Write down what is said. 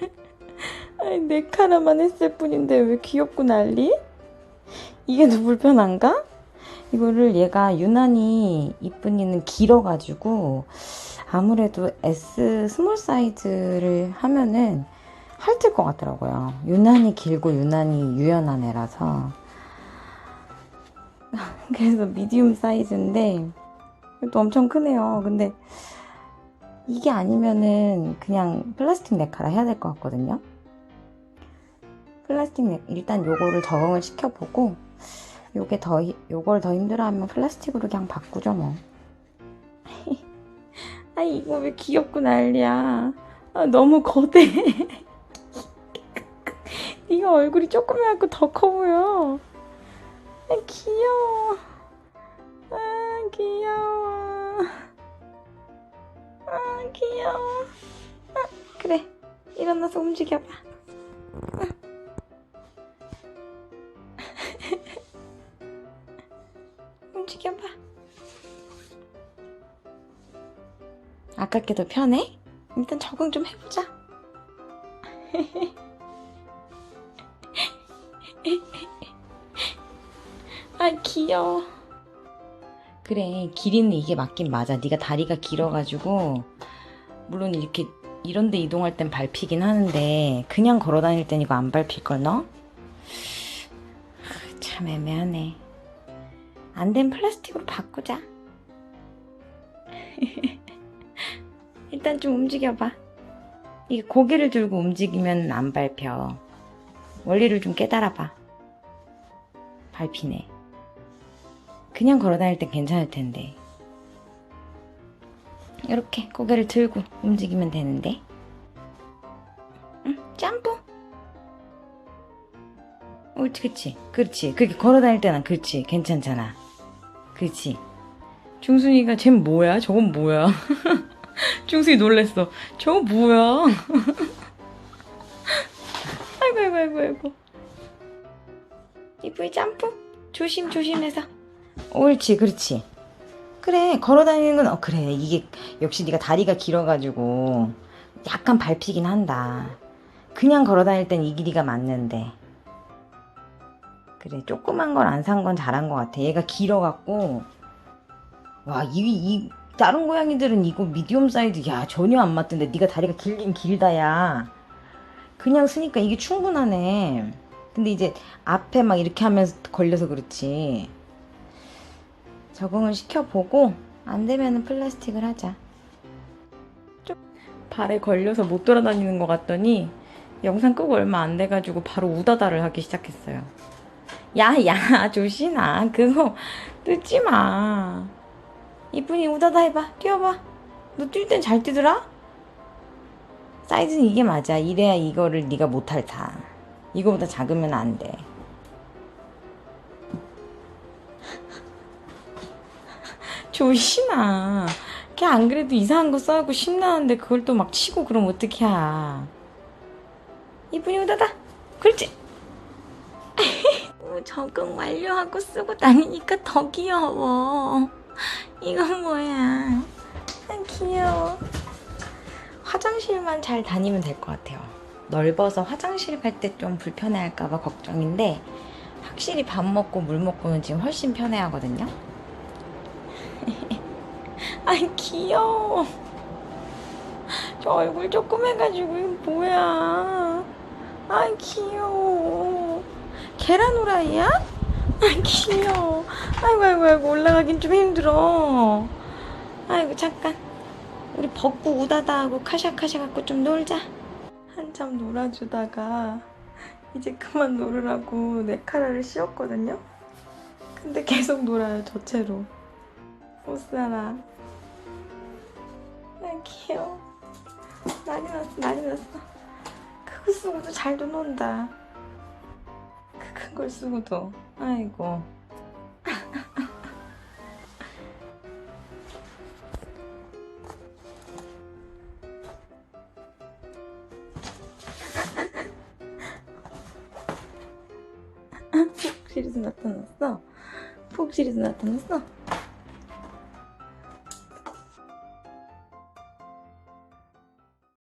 아니, 네 카라만 했을 뿐인데 왜 귀엽고 난리? 이게 더 불편한가? 이거를 얘가 유난히 이쁜이는 길어가지고 아무래도 S 스몰 사이즈를 하면은 핥을 것 같더라고요. 유난히 길고 유난히 유연한 애라서. 그래서 미디움 사이즈인데 또 엄청 크네요. 근데 이게 아니면은 그냥 플라스틱 네카라 해야 될 것 같거든요. 플라스틱 네 일단 요거를 적응을 시켜보고 요게 더 히- 요걸 더 힘들어하면 플라스틱으로 그냥 바꾸죠 뭐. 아 이거 왜 귀엽고 난리야. 아, 너무 거대. 네가 얼굴이 조그매갖고 더 커 보여. 아, 귀여워. 아 그래 일어나서 움직여봐. 움직여봐. 아깝게도 편해? 일단 적응 좀 해보자. 아 귀여워. 그래 길이는 이게 맞긴 맞아. 네가 다리가 길어가지고 물론 이렇게 이런 데 이동할 땐 밟히긴 하는데 그냥 걸어 다닐 땐 이거 안 밟힐 걸 너? 아, 참 애매하네. 안 된 플라스틱으로 바꾸자. 일단 좀 움직여봐. 이게 고개를 들고 움직이면 안 밟혀. 원리를 좀 깨달아봐. 밟히네. 그냥 걸어 다닐 땐 괜찮을 텐데. 이렇게 고개를 들고 움직이면 되는데. 응, 점프. 옳지, 그치. 그렇지. 그렇게 걸어 다닐 때는 그렇지. 괜찮잖아. 그렇지. 중순이가 쟨 뭐야? 저건 뭐야? 중순이 놀랬어. 저거 뭐야? 아이고, 아이고, 아이고, 아이고. 이쁘게 점프. 조심, 조심해서. 옳지, 그렇지. 그래, 걸어 다니는 건, 어, 그래. 이게, 역시 네가 다리가 길어가지고, 약간 밟히긴 한다. 그냥 걸어 다닐 땐 이 길이가 맞는데. 그래, 조그만 걸 안 산 건 잘한 것 같아. 얘가 길어갖고, 와, 이, 이, 다른 고양이들은 이거 미디움 사이즈, 야, 전혀 안 맞던데. 네가 다리가 길긴 길다, 야. 그냥 쓰니까 이게 충분하네. 근데 이제 앞에 막 이렇게 하면서 걸려서 그렇지. 적응을 시켜보고, 안 되면은 플라스틱을 하자. 좀 발에 걸려서 못 돌아다니는 것 같더니, 영상 끄고 얼마 안 돼가지고 바로 우다다를 하기 시작했어요. 야, 야, 조신아. 그거 뜯지 마. 이쁜이 우다다 해봐. 뛰어봐. 너 뛸 땐 잘 뛰더라? 사이즈는 이게 맞아. 이래야 이거를 네가 못할 다. 이거보다 작으면 안 돼. 조신아. 걔 안 그래도 이상한 거 써갖고 신나는데 그걸 또 막 치고 그럼 어떡해. 이쁜이 우다다. 그렇지. 어, 적응 완료하고 쓰고 다니니까 더 귀여워. 이건 뭐야? 아, 귀여워. 화장실만 잘 다니면 될 것 같아요. 넓어서 화장실 갈 때 좀 불편해할까봐 걱정인데 확실히 밥 먹고 물 먹고는 지금 훨씬 편해하거든요. 아이 귀여워. 저 얼굴 조그매가지고 이거 뭐야? 아이 귀여워. 계란 후라이야? 아 귀여워. 아이고 아이고 아이고 올라가긴 좀 힘들어. 아이고 잠깐. 우리 벗고 우다다 하고 카샤카샤 갖고 좀 놀자. 한참 놀아주다가 이제 그만 놀으라고 네 카라를 씌웠거든요. 근데 계속 놀아요 저체로. 못 살아. 아 귀여워. 난리 났어 난리 났어. 그거 쓰고도 잘도 논다. 그큰걸 쓰고도. 아이고. 푹실에서 나타났어? 푹실에서 나타났어?